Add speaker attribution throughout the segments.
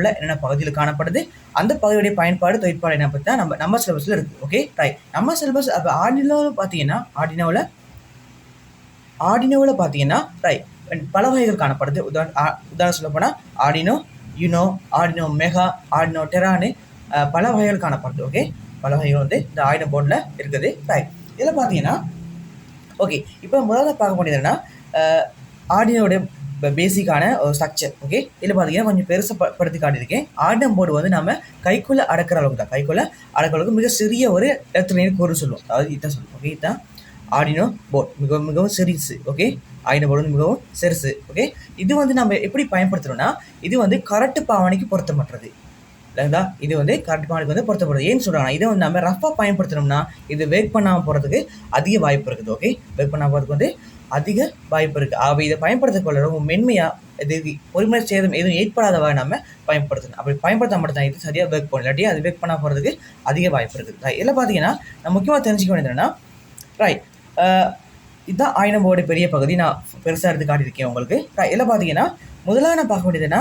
Speaker 1: உள்ள என்னென்ன பகுதியில் காணப்படுது? அந்த பகுதியுடைய பயன்பாடு தொழிற்பாடு என்ன பற்றி தான் நம்ம நம்ம சிலபஸில் இருக்குது ஓகே ரைட் நம்ம சிலபஸ் அப்போ ஆர்டினோவில் பார்த்தீங்கன்னா ஆர்டினோவில் ஆர்டினோவில் பார்த்தீங்கன்னா ரைட் பல வகைகள் காணப்படுது. உதாரண உதாரணம் சொல்ல போனால் Arduino Uno Arduino Mega Arduino டெரானு பல வகைகள் காணப்படுது. ஓகே பல வகைகள் வந்து இந்த ஆர்டினோ போர்டில் இருக்குது. ரைட் இதில் பார்த்தீங்கன்னா ஓகே இப்போ முதல்ல பார்க்க வேண்டியது என்னன்னா பேசிக்கான ஒரு ஸ்ட்ரக்சர் ஓகே இதில் பார்த்தீங்கன்னா கொஞ்சம் பெருசாக படுத்தி காட்டியிருக்கேன். ஆர்டினோ போர்டு வந்து நம்ம கைக்குள்ளே அடக்கிற அளவுக்கு தான். கைக்குள்ளே அடக்கிற அளவுக்கு மிக சிறிய ஒரு எலக்ட்ரானிக் கூறு சொல்லுவோம். அதாவது இதான் சொல்லுவோம் ஓகே இதுதான் ஆடினோ போர்ட் மிகவும் மிகவும் சிறிசு ஓகே ஆர்டினோ போர்டு வந்து மிகவும் சிறுசு ஓகே இது வந்து நம்ம எப்படி பயன்படுத்துகிறோம்னா இது வந்து கரட்டு பாவனைக்கு பொருத்தமற்றது. இல்லைங்களா? இது வந்து கரண்ட் பாவனைக்கு வந்து பொருத்தப்படுது ஏன்னு சொல்கிறாங்க இதை வந்து நம்ம ரஃபாக பயன்படுத்தினோம்னா இது வேக் பண்ணாமல் போகிறதுக்கு அதிக வாய்ப்பு இருக்குது ஓகே வேக் பண்ணாமல் போகிறதுக்கு வந்து அதிக வாய்ப்பு இருக்குது அவை இதை பயன்படுத்திக்கொள்ள ரொம்ப மென்மையாக இது பொறுமை சேதம் எதுவும் ஏற்படாதவா நம்ம பயன்படுத்தணும். அப்படி பயன்படுத்த மட்டும் தான் இது சரியாக ஒர்க் பண்ணல இல்லாட்டி அது ஒர்க் பண்ண போகிறதுக்கு அதிக வாய்ப்பு இருக்குது. இதில் பார்த்தீங்கன்னா நான் முக்கியமாக தெரிஞ்சுக்க வேண்டியது என்னன்னா ரைட் இதுதான் ஆயினம்போட பெரிய பகுதி. நான் பெருசாக எடுத்து காட்டியிருக்கேன் உங்களுக்கு. Right. இதில் பார்த்தீங்கன்னா முதலாக நான் பார்க்க வேண்டியது என்ன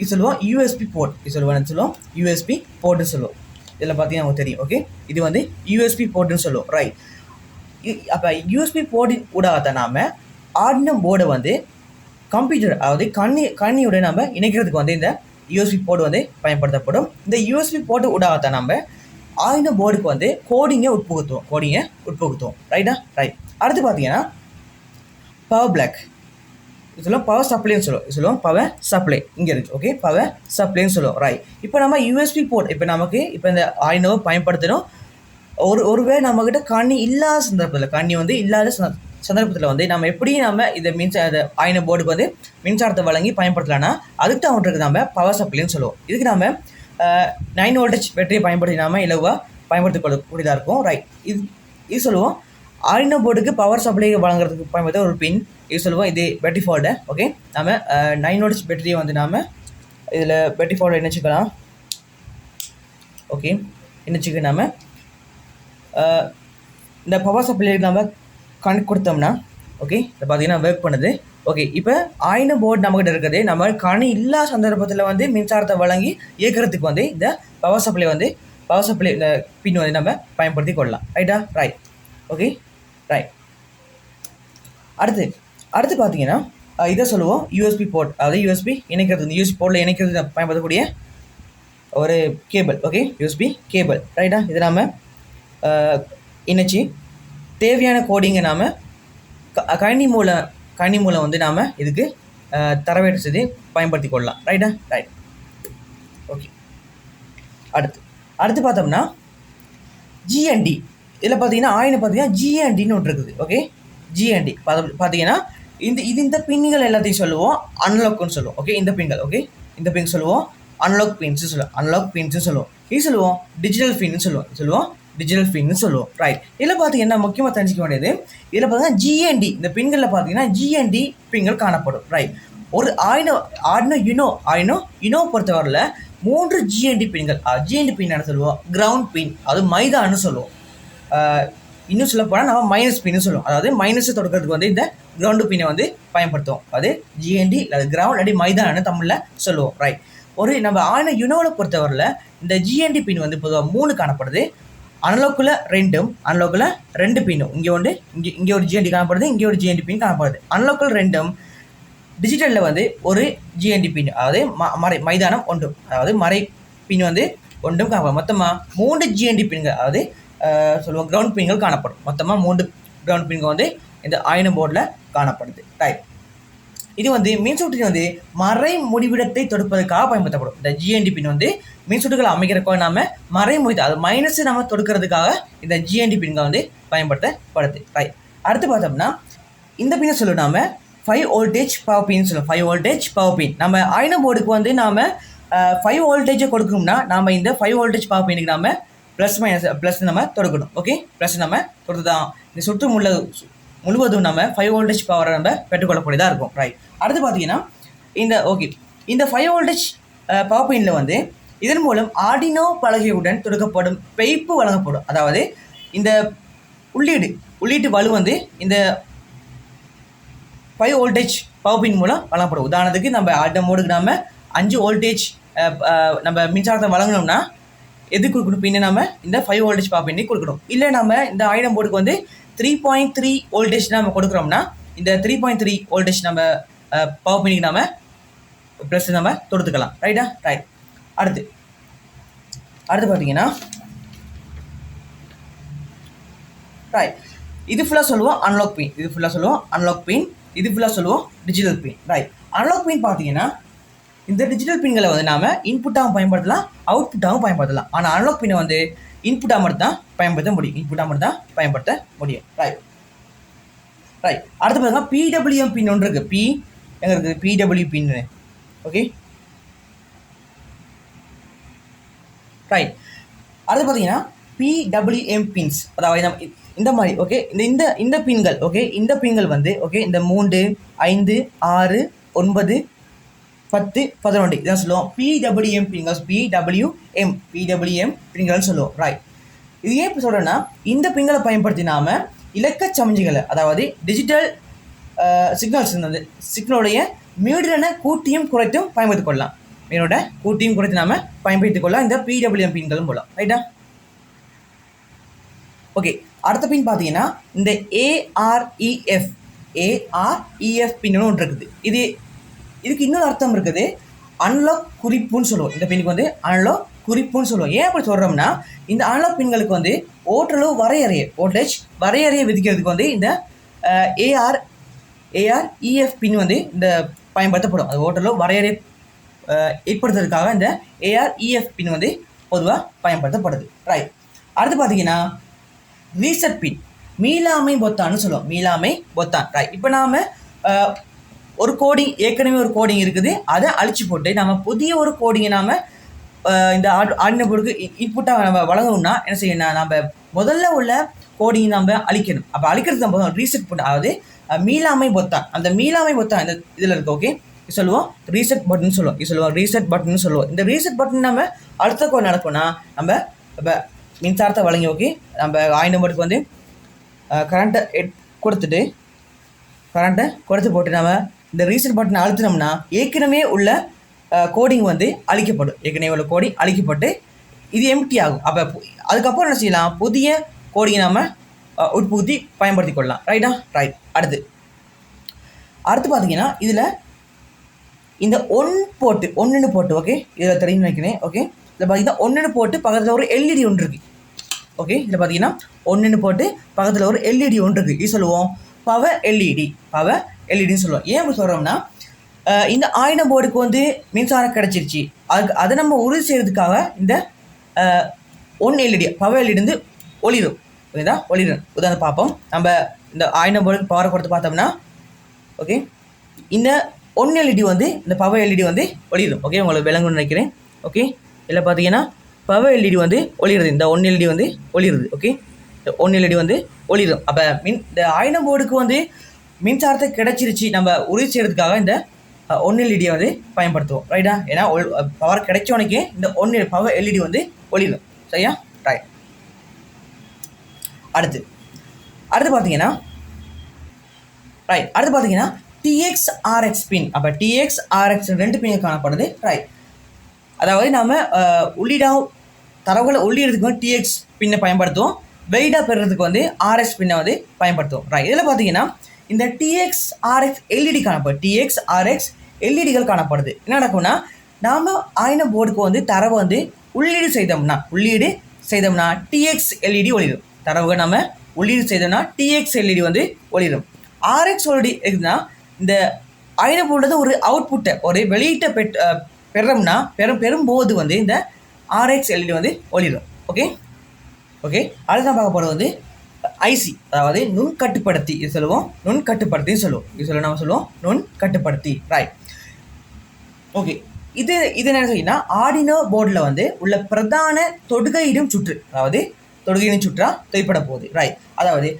Speaker 1: இது சொல்லுவோம் யூஎஸ்பி போர்ட் இது சொல்லுவோம் சொல்லுவோம்? யூஎஸ்பி போர்ட்டுன்னு சொல்லுவோம். இதில் பார்த்தீங்கன்னா உங்களுக்கு தெரியும். ஓகே இது வந்து யூஎஸ்பி போர்ட்டுன்னு சொல்லுவோம். ரைட் அப்போ யூஎஸ்பி போர்டு ஊடாகத்தான் நாம ஆர்டினம் போர்டை வந்து கம்ப்யூட்டர் அதாவது கண்ணி கண்ணியோட நம்ம இணைக்கிறதுக்கு வந்து இந்த யூஎஸ்பி போர்டு வந்து பயன்படுத்தப்படும். இந்த யூஎஸ்பி போர்டு ஊடாகத்தான் நம்ம ஆர்டினம் போர்டுக்கு வந்து கோடிங்கை உட்புகுத்துவோம். கோடிங்கை உட்புகுத்துவோம். ரைட்டா ரைட் அடுத்து பார்த்தீங்கன்னா பவர் பிளாக் இது சொல்லுவோம் பவர் சப்ளைன்னு சொல்லுவோம். சொல்லுவோம் பவர் சப்ளை இங்கே இருக்குது ஓகே பவர் சப்ளைன்னு சொல்லுவோம். ரைட் இப்போ நம்ம யூஎஸ்பி போர்ட் இப்போ நமக்கு இப்போ இந்த ஆயினவை பயன்படுத்தணும் ஒரு ஒருவேளை நம்மக்கிட்ட கண்ணி இல்லாத சந்தர்ப்பத்தில் கண்ணி வந்து இல்லாத சந்த- சந்தர்ப்பத்தில் வந்து நம்ம எப்படி நம்ம இதை மின்சார இந்த ஆயின போர்டுக்கு வந்து மின்சாரத்தை வழங்கி பயன்படுத்தலாம்னா அதுக்கு அவங்களுக்கு நம்ம பவர் சப்ளைன்னு சொல்லுவோம். இதுக்கு நம்ம நைன் வோல்டேஜ் பேட்டரியை பயன்படுத்தி நாம இலவாக பயன்படுத்திக் கொள்ளக்கூடியதாக இருக்கும். ரைட் இது இது சொல்லுவோம். ஆயின போர்டுக்கு பவர் சப்ளை வழங்குறதுக்கு பயன்படுத்த ஒரு பின் இது சொல்லுவோம். இது பேட்டரி ஃபால்டு ஓகே நம்ம நைன் வோல்டேஜ் பேட்டரியை வந்து நாம் இதில் பேட்டரி ஃபால்டை இணைச்சிக்கலாம் ஓகே இணைச்சிக்க நாம இந்த பவர் சப்ளை நம்ம கணக்கு கொடுத்தோம்னா ஓகே இதை பார்த்தீங்கன்னா ஒர்க் பண்ணுது. ஓகே இப்போ ஆயின போர்டு நம்மகிட்ட இருக்குது நம்ம கணி இல்லாத சந்தர்ப்பத்தில் வந்து மின்சாரத்தை வழங்கி இயக்கிறதுக்கு வந்து இந்த பவர் சப்ளை வந்து பவர் சப்ளை இந்த பின் வந்து நம்ம பயன்படுத்தி கொள்ளலாம். ரைட்டா ரைட் ஓகே ரைட் அடுத்து அடுத்து பார்த்தீங்கன்னா இதை சொல்லுவோம். யூஎஸ்பி போர்ட் அதாவது யூஎஸ்பி இணைக்கிறது. இந்த யூஎஸ்பி போர்ட்டில் இணைக்கிறது பயன்படுத்தக்கூடிய ஒரு கேபிள் ஓகே யூஎஸ்பி கேபிள் ரைட்டா இது நம்ம இணைச்சி தேவையான கோடிங்கை நாம் கணினி மூலம் கணினி மூலம் வந்து நாம் இதுக்கு அஹ், தரவேற்று பயன்படுத்தி கொள்ளலாம். ரைட்டா ரைட் ஓகே அடுத்து அடுத்து பார்த்தோம்னா ஜிஎன்டி இதில் பார்த்தீங்கன்னா ஆயினை பார்த்தீங்கன்னா ஜிஎன்டின்னு ஒன்று இருக்குது. ஓகே ஜிஎன்டி பார்த்தீங்கன்னா இந்த இது இந்த பின்கள் எல்லாத்தையும் சொல்லுவோம் அன்லாக்னு சொல்லுவோம். ஓகே இந்த பின்கள் ஓகே இந்த பின் சொல்லுவோம் அன்லாக் பின்ஸ் சொல்லுவோம் அன்லாக் பின்ஸ் சொல்லுவோம். இது சொல்லுவோம் டிஜிட்டல் பின்னு சொல்லுவோம். சொல்லுவோம் டிஜிட்டல் பின்னு சொல்லுவோம். ரைட் இதில் பார்த்தீங்கன்னா முக்கியமாக தெரிஞ்சிக்க வேண்டியது? இதில் பார்த்தீங்கன்னா ஜிஎன்டி இந்த பின்களில் பார்த்தீங்கன்னா ஜிஎன்டி பின்கள் காணப்படும். ரைட் ஒரு ஆயினோ ஆடினோ யுனோ ஆயினோ யுனோ பொறுத்தவரையில் மூன்று ஜிஎன்டி பின்கள். ஜிஎன்டி பின் என்ன சொல்லுவோம்? கிரவுண்ட் பின் அது மைதான்னு சொல்லுவோம். இன்னும் சொல்ல போனால் நம்ம மைனஸ் பின்னு சொல்லுவோம். அதாவது மைனஸ் தொடக்கிறதுக்கு வந்து இந்த கிரவுண்டு பின்னை வந்து பயன்படுத்துவோம். அது ஜிஎன்டி அது கிரவுண்ட் அடி மைதான்னு தமிழில் சொல்லுவோம். ரைட் ஒரு நம்ம ஆயின யுனோவில் பொறுத்தவரையில் இந்த ஜிஎன்டி பின் வந்து பொதுவாக மூணு காணப்படுது. அனலோக்கில் ரெண்டும் அனலோக்கில் ரெண்டு பின்னும். இங்கே வந்து இங்கே இங்கே ஒரு ஜிஎன்டி காணப்படுது இங்கே ஒரு ஜிஎன்டி பின் காணப்படுது. அனலோக்கில் ரெண்டும் டிஜிட்டலில் வந்து ஒரு ஜிஎன்டி பின் அதாவது ம- மறை மைதானம் ஒன்றும் அதாவது மறை பின் வந்து ஒன்றும் காணப்படும் மொத்தமாக மூன்று ஜிஎன்டி பின்கள் அதாவது சொல்லுவோம் கிரவுண்ட் பின்கள் காணப்படும். மொத்தமாக மூன்று கிரவுண்ட் பின்கள் வந்து இந்த ஆயின போர்டில் காணப்படுது. ரைட் இது வந்து மின்சுற்றின் வந்து மறை முடிவிடத்தை தொடுப்பதற்காக பயன்படுத்தப்படும். இந்த ஜிஎன்டி பின் வந்து மின்சுற்றுகள் அமைக்கிறக்கோ நாம மறை முடித்து அது மைனஸ் நம்ம தொடுக்கிறதுக்காக இந்த ஜிஎன்டி பின்கள் வந்து பயன்படுத்தப்படுது. ரைட் அடுத்து பார்த்தோம்னா இந்த பின்னை சொல்லுவோம் நாம ஃபைவ் வோல்டேஜ் பவர் பின் சொல்லுவோம். ஃபைவ் வோல்டேஜ் பவர் பின் நம்ம ஆயின போர்டுக்கு வந்து நாம ஃபைவ் வோல்டேஜை கொடுக்கணும்னா நாம இந்த ஃபைவ் வோல்டேஜ் பவர் பின்னுக்கு நாம ப்ளஸ் மைனஸ் ப்ளஸ் நம்ம தொடுக்கணும். ஓகே ப்ளஸ் நம்ம தொடுத்து தான் இந்த சுற்று முள்ள முழுவதும் நம்ம ஃபைவ் வோல்டேஜ் பவரை நம்ம பெற்றுக்கொள்ளக்கூடியதாக இருக்கும். ரைட் அடுத்து பார்த்தீங்கன்னா இந்த ஓகே இந்த ஃபைவ் வோல்டேஜ் பவர் பெயினில் வந்து இதன் மூலம் ஆர்டினோ பலகையுடன் தொடுக்கப்படும் பெய்ப்பு வழங்கப்படும். அதாவது இந்த உள்ளீடு உள்ளீட்டு வலு வந்து இந்த ஃபைவ் வோல்டேஜ் பவர் பின் மூலம் வழங்கப்படும். உதாரணத்துக்கு நம்ம ஆர்டினோ மோடுக்கு நம்ம அஞ்சு வோல்டேஜ் நம்ம மின்சாரத்தை வழங்கணும்னா எது கொடுக்கணும்? பின்னே நம்ம இந்த ஃபைவ் வோல்டேஜ் பவர் பின்னே கொடுக்கணும். இல்லை நம்ம இந்த ஆயிரம் போர்டுக்கு வந்து த்ரீ பாயிண்ட் த்ரீ வோல்டேஜ் நம்ம கொடுக்குறோம்னா இந்த த்ரீ பாயிண்ட் த்ரீ வோல்டேஜ் நம்ம பவர் பின்னிக்கு நம்ம ப்ளஸ் நம்ம தொடுத்துக்கலாம். ரைட்டா ரைட் அடுத்து. அடுத்து பார்த்தீங்கன்னா ரைட் இது ஃபுல்லாக சொல்லுவோம் அன்லாக் பின் இது ஃபுல்லாக சொல்லுவோம் அன்லாக் பின் இது ஃபுல்லாக சொல்லுவோம் digital pin right analog pin பார்த்தீங்கன்னா இந்த டிஜிட்டல் பின்களை வந்து நாம இன்புட்டாகவும் பயன்படுத்தலாம் அவுட்புட்டாகவும் பயன்படுத்தலாம். ஆனால் அனலாக் பின்னை வந்து இன்புட்டாக மட்டும் தான் பயன்படுத்த முடியும். இன்புட்டாக மட்டும் தான் பயன்படுத்த முடியும். ரைட் ரைட் அடுத்து பார்த்தீங்கன்னா பிடபிள்யூஎம் பின் ஒன்று இருக்குது பி எங்கே இருக்குது பிடபிள்யூ பின்னு ஓகே ரைட் அடுத்து பார்த்தீங்கன்னா பிடபிள்யூஎம் பின்ஸ் அதாவது நம்ம இந்த மாதிரி ஓகே இந்த இந்த இந்த பின்கள் ஓகே இந்த பின்கள் வந்து ஓகே இந்த மூன்று ஐந்து ஆறு ஒன்பது பத்து பதினொன்று. இதான் சொல்லுவோம். பிடபிள்யூஎம் பின்கள் பிடபிள்யூஎம் பிடபிள்யூஎம் பின்கள்னு சொல்லுவோம். ரைட் இது ஏன் இப்போ சொல்கிறேன்னா இந்த பிங்களை பயன்படுத்தி நாம இலக்க சமிஞ்சிகளை அதாவது டிஜிட்டல் சிக்னல்ஸ் வந்து சிக்னலுடைய மீடியனை கூட்டியும் குறைத்தும் பயன்படுத்திக் கொள்ளலாம். என்னோட கூட்டியும் குறைத்து நாம பயன்படுத்திக் கொள்ளலாம். இந்த பிடபிள்யூஎம் பின்களும் போகலாம் ரைட்டா ஓகே அடுத்த பின் பார்த்தீங்கன்னா இந்த ஏஆர்இஎஃப் ஏஆர்இஎஃப் பின்னு ஒன்று இருக்குது. இது இதுக்கு இன்னொரு அர்த்தம் இருக்குது. அன்லாக் குறிப்புன்னு சொல்லுவோம். இந்த பின்னுக்கு வந்து அன்லாக் குறிப்புன்னு சொல்லுவோம். ஏன் அப்படி சொல்கிறோம்னா இந்த அன்லாக் பின்களுக்கு வந்து ஓட்டளவு வரையறைய வோல்டேஜ் வரையறைய விதிக்கிறதுக்கு வந்து இந்த ஏஆர் ஏஆர் இஎஃப் பின் வந்து இந்த பயன்படுத்தப்படும். அது ஓட்டளவு வரையறை ஏற்படுத்துறதுக்காக இந்த ஏஆர் இஎஃப் பின் வந்து பொதுவாக பயன்படுத்தப்படுது. ரைட் அடுத்து பார்த்தீங்கன்னா ரீசெட் பின். மீளாமை பொத்தான்னு சொல்லுவோம். மீளாமை பொத்தான். ரைட் இப்போ நாம் ஒரு கோடிங் ஏற்கனவே ஒரு கோடிங் இருக்குது. அதை அழிச்சு போட்டு நம்ம புதிய ஒரு கோடிங்கை நாம் இந்த ஆடின போர்டுக்கு இன்புட்டாக நம்ம வழங்கணும்னா என்ன செய்யணும் நம்ம முதல்ல உள்ள கோடிங்கை நம்ம அழிக்கணும். அப்போ அழிக்கிறது நம்ம ரீசெட் பண்ண அதாவது மீளாமை பொத்தான். அந்த மீளாமை பொத்தான் இந்த இதில் இருக்குது ஓகே சொல்லுவோம் ரீசெட் பட்டன் சொல்லுவோம். இது சொல்லுவோம் ரீசெட் பட்டன் சொல்லுவோம். இந்த ரீசெட் பட்டன் நம்ம அடுத்த கோட் நடக்கும்னா நம்ம இப்போ மின்சாரத்தை வழங்கி ஓகே நம்ம ஆயிரம் நம்பருக்கு வந்து கரண்ட்டை எட் கொடுத்துட்டு கரண்ட்டை கொடுத்து போட்டு நம்ம இந்த ரீசெட் பட்டனை அழுத்தினோம்னா ஏற்கனவே உள்ள கோடிங் வந்து அழிக்கப்படும். ஏற்கனவே உள்ள கோடிங் அழிக்கப்பட்டு இது எம்டி ஆகும். அப்போ அதுக்கப்புறம் என்ன செய்யலாம்? புதிய கோடிங்கை நம்ம உட்புகுத்தி பயன்படுத்தி கொள்ளலாம். ரைட்டா ரைட் அடுத்து. அடுத்து பார்த்தீங்கன்னா இதில் இந்த ஒன் போட்டு ஒன்றுன்னு போட்டு ஓகே இதில் தெரியும் வைக்கிறேன் ஓகே இதில் பார்த்தீங்கன்னா ஒன்றுன்னு போட்டு பக்கத்தில் ஒரு எல்இடி ஒன்று இருக்குது ஓகே இதில் பார்த்தீங்கன்னா ஒன்றுன்னு போட்டு பக்கத்தில் ஒரு எல்இடி ஒன்று இருக்குது இது சொல்லுவோம் பவர் எல்இடி பவர் எல்இடின்னு சொல்லுவோம் ஏன் அப்படி சொல்கிறோம்னா இந்த ஆயுத போர்டுக்கு வந்து மின்சாரம் கிடச்சிருச்சு. அதுக்கு அதை நம்ம உறுதி செய்கிறதுக்காக இந்த ஒன் எல்இடி பவர் எல்இடி வந்து ஒளிரும். ஓகேதா ஒளிரும். உதாரணம் பார்ப்போம். நம்ம இந்த ஆயுத போர்டுக்கு பவரை கொடுத்து பார்த்தோம்னா ஓகே இந்த ஒன் எல்இடி வந்து இந்த பவர் எல்இடி வந்து ஒளிரும். ஓகே உங்களுக்கு விளங்கும்னு நினைக்கிறேன். ஓகே இதில் பார்த்தீங்கன்னா பவர் எல்இடி வந்து ஒளிருது. இந்த ஒன் எல்இடி வந்து ஒளிருது. ஓகே இந்த ஒன் எல்இடி வந்து ஒளிரும். அப்போ மின் இந்த ஆயிரம் போர்டுக்கு வந்து மின்சாரத்தை கிடைச்சிருச்சு. நம்ம உறுதி செய்கிறதுக்காக இந்த ஒன் எல்இடியை வந்து பயன்படுத்துவோம். ரைட்டா ஏன்னா பவர் கிடைச்சவனுக்கே இந்த ஒன் பவர் எல்இடி வந்து ஒளிரும். சரியா? ரைட் அடுத்து. அடுத்து பார்த்தீங்கன்னா ரைட் அடுத்து பார்த்தீங்கன்னா டிஎக்ஸ் ஆர்எக்ஸ் பின் அப்போ டிஎக்ஸ் ஆர்எக்ஸ் ரெண்டு பின் காணப்படுது. ரைட் அதாவது நாம் உள்ளீடாக தரவுகளை உள்ளிடுறதுக்கு வந்து டிஎக்ஸ் பின்னை பயன்படுத்துவோம். வெயிட்டாக பெறுறதுக்கு வந்து ஆர்எக்ஸ் பின்னை வந்து பயன்படுத்துவோம். ரைட் இதில் பார்த்தீங்கன்னா இந்த டிஎக்ஸ் ஆர்எக்ஸ் எல்இடி காணப்படுது. டிஎக்ஸ் ஆர்எக்ஸ் எல்இடிகள் காணப்படுது. என்ன நடக்கும்னா நாம் ஆயின போர்டுக்கு வந்து தரவை வந்து உள்ளீடு செய்தோம்னா உள்ளீடு செய்தோம்னா டிஎக்ஸ் எல்இடி ஒளிரும். தரவுகள் நம்ம உள்ளீடு செய்தோம்னா டிஎக்ஸ் எல்இடி வந்து ஒளிரும். ஆர்எக்ஸ் ஒலிடி இருக்குதுன்னா இந்த ஆயின போர்டு ஒரு அவுட்புட்டை ஒரு வெளியீட்டை பெற் பெறோம்னா பெறும் பெறும்போது வந்து இந்த ஆர்எக்ஸ் எல்இடி வந்து ஒளிரும். ஓகே ஓகே அடுத்து நான் பார்க்க போகிறது வந்து ஐசி அதாவது நுண் கட்டுப்படுத்தி இது சொல்லுவோம். நுண் கட்டுப்படுத்தி சொல்லுவோம். இது சொல்ல நம்ம சொல்லுவோம். நுண் கட்டுப்படுத்தி ரைட் ஓகே இது இது என்ன செய்யணும்னா ஆடினோ போர்டில் வந்து உள்ள பிரதான தொடுகையிடும் சுற்று அதாவது தொடுகையிடும் சுற்றா தொய்ப்பட போகுது. ரைட் அதாவது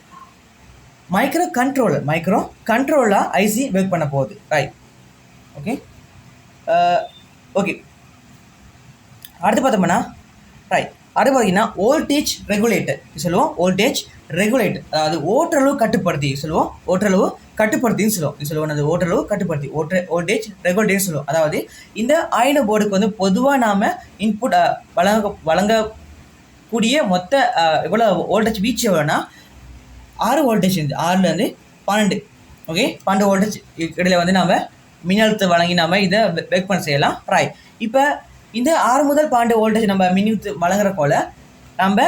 Speaker 1: மைக்ரோ கண்ட்ரோலர் மைக்ரோ கண்ட்ரோலாக ஐசி ஒர்க் பண்ண போகுது. ரைட் ஓகே ஓகே அடுத்து பார்த்தோம்னா ரைட் அது பார்த்தீங்கன்னா வோல்டேஜ் ரெகுலேட்டர் சொல்லுவோம் வோல்டேஜ் ரெகுலேட்டர் அதாவது ஓட்டளவு கட்டுப்படுத்தி சொல்லுவோம். ஓட்டளவு கட்டுப்படுத்தின்னு சொல்லுவோம். சொல்லுவோம் அது ஓட்டளவு கட்டுப்படுத்தி. ஓட்ட ஓல்டேஜ் ரெகுலேட்டர்னு சொல்லுவோம். அதாவது இந்த ஆயுத போர்டுக்கு வந்து பொதுவாக நாம் இன்புட் வழங்க வழங்கக்கூடிய மொத்த எவ்வளோ வோல்டேஜ் வீச்சு எவ்வளோன்னா ஆறு வோல்டேஜ் இருந்து ஆறுலேருந்து பன்னெண்டு. ஓகே பன்னெண்டு வோல்டேஜ் இடையில வந்து நாம் மின்னழுத்தம் வழங்கி நாம் இதை வெக் பண்ண செய்யலாம். ரைட் இப்போ இந்த ஆறு முதல் பாண்டு வோல்டேஜ் நம்ம மின்னழுத்து வழங்குற போல நம்ம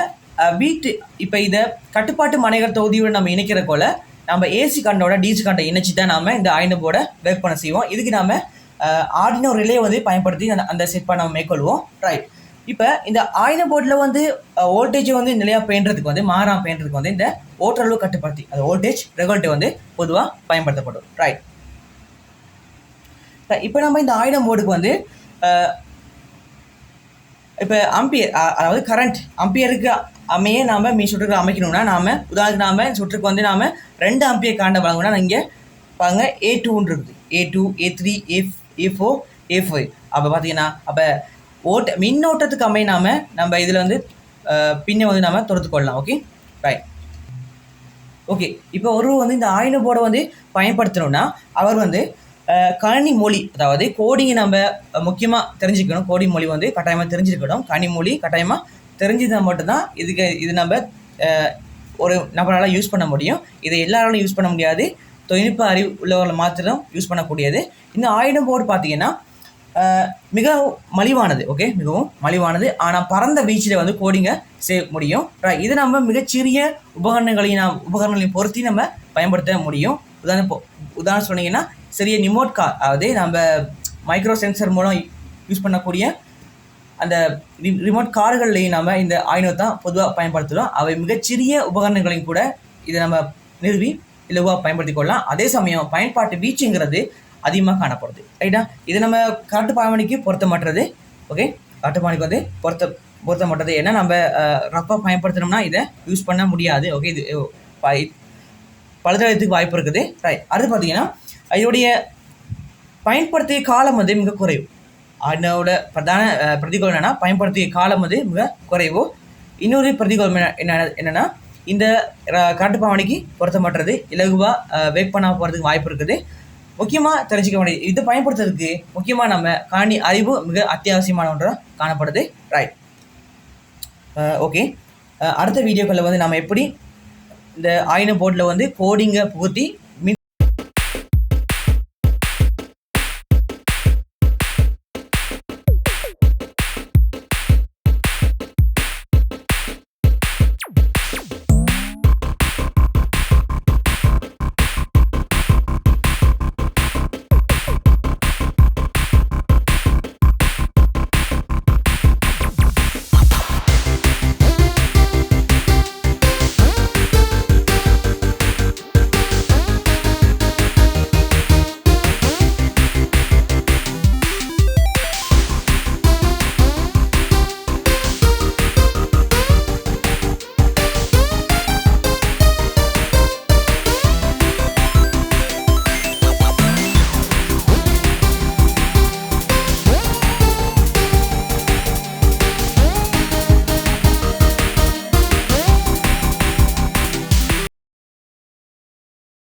Speaker 1: வீட்டு இப்போ இதை கட்டுப்பாட்டு மனைகர் தொகுதியோடு நம்ம இணைக்கிற போல நம்ம ஏசி கண்டோட டிசி கண்டை இணைச்சி தான் நாம் இந்த ஐந்து போர்டை வெக் பண்ண செய்வோம். இதுக்கு நாம் ஆர்டினோ ரிலே வந்து பயன்படுத்தி அந்த அந்த செட்பாக நம்ம மேற்கொள்வோம். ரைட் இப்போ இந்த ஆயின போர்டில் வந்து வோல்டேஜ் வந்து நிலையாக பேண்டுறதுக்கு வந்து மாறாம பேண்டுறதுக்கு வந்து இந்த ஓட்டளவு கட்டுப்படுத்தி அந்த வோல்டேஜ் ரெகுலேட்டர் வந்து பொதுவாக பயன்படுத்தப்படும். ரைட் இப்போ நம்ம இந்த ஆயிரம் போர்டுக்கு வந்து இப்போ அம்பியர் அதாவது கரண்ட் அம்பியருக்கு அமைய நாம் மீன் சுற்றுக்கு அமைக்கணும்னா நாம் உதாரணத்துக்கு நாம் சுற்றுக்கு வந்து நாம் ரெண்டு அம்பியர் காண்ட வழங்கணும்னா இங்கே பாருங்க ஏ டூன்னு இருக்குது. A two A three A A four A five அப்போ பார்த்தீங்கன்னா அப்போ ஓட்ட மின்னோட்டத்துக்கு அமைய நாம் நம்ம இதில் வந்து பின்னை வந்து நாம் துரத்து கொள்ளலாம். ஓகே ரைட் ஓகே இப்போ ஒரு வந்து இந்த ஆயின போர்டை வந்து பயன்படுத்தணும்னா அவர் வந்து கணினி மொழி அதாவது கோடிங்கை நம்ம முக்கியமாக தெரிஞ்சுக்கணும். கோடி மொழி வந்து கட்டாயமாக தெரிஞ்சிருக்கணும். கணி மொழி கட்டாயமாக தெரிஞ்சுதான் மட்டும்தான் இதுக்கு இது நம்ம ஒரு நபரால் யூஸ் பண்ண முடியும். இதை எல்லாராலும் யூஸ் பண்ண முடியாது. தொழில்நுட்ப அறிவு உள்ளவர்கள் மாத்திரம் யூஸ் பண்ணக்கூடியது. இந்த ஆயுதம் போர்டு பார்த்தீங்கன்னா மிக மிகவும் மலிவானது ஓகே மிகவும் மலிவானது. ஆனால் பரந்த வீச்சில் வந்து கோடிங்க செய்ய முடியும். இது நம்ம மிகச்சிறிய உபகரணங்களையும் நாம் உபகரணங்களையும் பொருத்தி நம்ம பயன்படுத்த முடியும். உதாரணம் உதாரணம் சொன்னீங்கன்னா சிறிய நிமோட் கார் அதாவது நம்ம மைக்ரோ சென்சர் மூலம் யூஸ் பண்ணக்கூடிய அந்த ரி- ரிமோட் கார்கள்லையும் நம்ம இந்த ஆயுதம் தான் பொதுவாக பயன்படுத்துகிறோம் அவை மிகச்சிறிய உபகரணங்களையும் கூட இதை நம்ம நிறுவி இலவாக பயன்படுத்தி கொள்ளலாம். அதே சமயம் பயன்பாட்டு வீச்சுங்கிறது அதிகமாக காணப்படுது. ரைட்டா இது நம்ம காட்டு பாவனைக்கு பொருத்தமற்றது. ஓகே காட்டு பாவனைக்கு வந்து பொருத்த பொருத்தமற்றது ஏன்னா நம்ம ரப்பாக பயன்படுத்தினோம்னா இதை யூஸ் பண்ண முடியாது. ஓகே இது பழுதடையத்துக்கு வாய்ப்பு இருக்குது. ரைட் அடுத்து பார்த்தீங்கன்னா இதோடைய பயன்படுத்திய காலம் வந்து மிக குறைவு. அதனோட பிரதான பிரதிகோள் பிரதிகூலம் பயன்படுத்திய காலம் வந்து மிக குறைவு. இன்னொரு பிரதிகூலம் என்ன என்ன- இந்த ர- காட்டுப்பாவனைக்கு பொருத்தமற்றது. இலகுவாக வெயிட் பண்ண போகிறதுக்கு வாய்ப்பு இருக்குது. முக்கியமாக தெரிஞ்சிக்க வேண்டியது இதை பயன்படுத்துறதுக்கு முக்கியமாக நம்ம காணி அறிவு மிக அத்தியாவசியமான ஒன்றாக காணப்படுது. ரைட் ஓகே அடுத்த வீடியோக்களில் வந்து நம்ம எப்படி இந்த ஆயின போர்டில் வந்து கோடிங்கை புகுத்தி